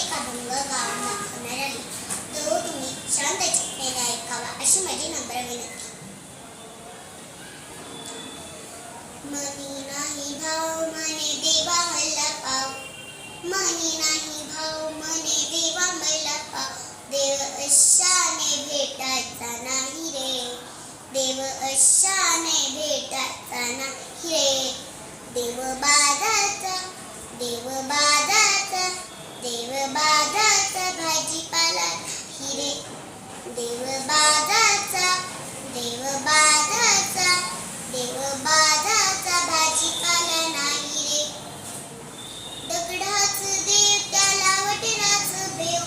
तुम्हाला एक अभंग गाऊन दाखवणार आहे तो तुम्ही शांत चित्तेने ऐकावा अशी माझी नम्र विनंती मनी नाही भाव मने देवा मला पाव मनी नाही भाव मने देवा मला पाव देव अशाने भेटायचा नाही रे. देव अशाने भेटायचा नाही रे. देव बाजाचा देव बाजा देव बाजाचा भाजीपाला. हिरे देव बाजाचा देव बाजाचा देव बाजाचा भाजीपाला नाही रे. दगडाच देव त्याला वटराच भेव.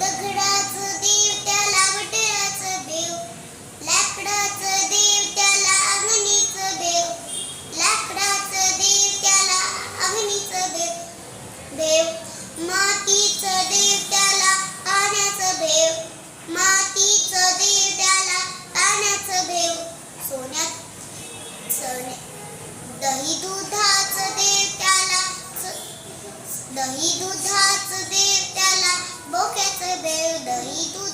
दगडाच देव त्याला वटराच भेव. लाकडाच देव त्याला अग्नीच भेव. लाकडाच देव त्याला अग्नीच भेव. भेव. मातीच देव त्याला पाण्याचं भेव. मातीच देव त्याला पाण्याचं भेव. सोन्यात सोने दही दुधाच देव त्याला स- दही दुधाचं देव त्याला बोक्याचं भेव. दही दूध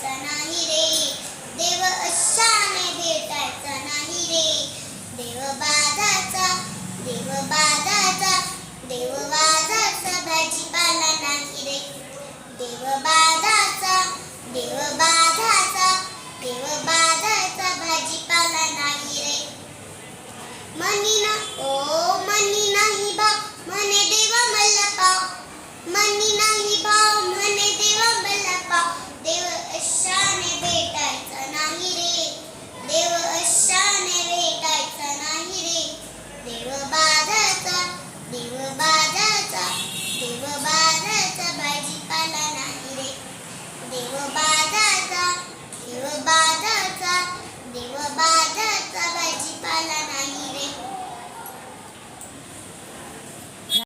भेटायचा नाही रे. देव अशाने भेटायचा नाही रे. देव बाधाचा देव बाधाचा देव बाधाचा भाजीपाला नाही रे. देव बाधाचा देव बाधाचा देव बाधाचा भाजीपाला नाही रे. म्हणीना ओ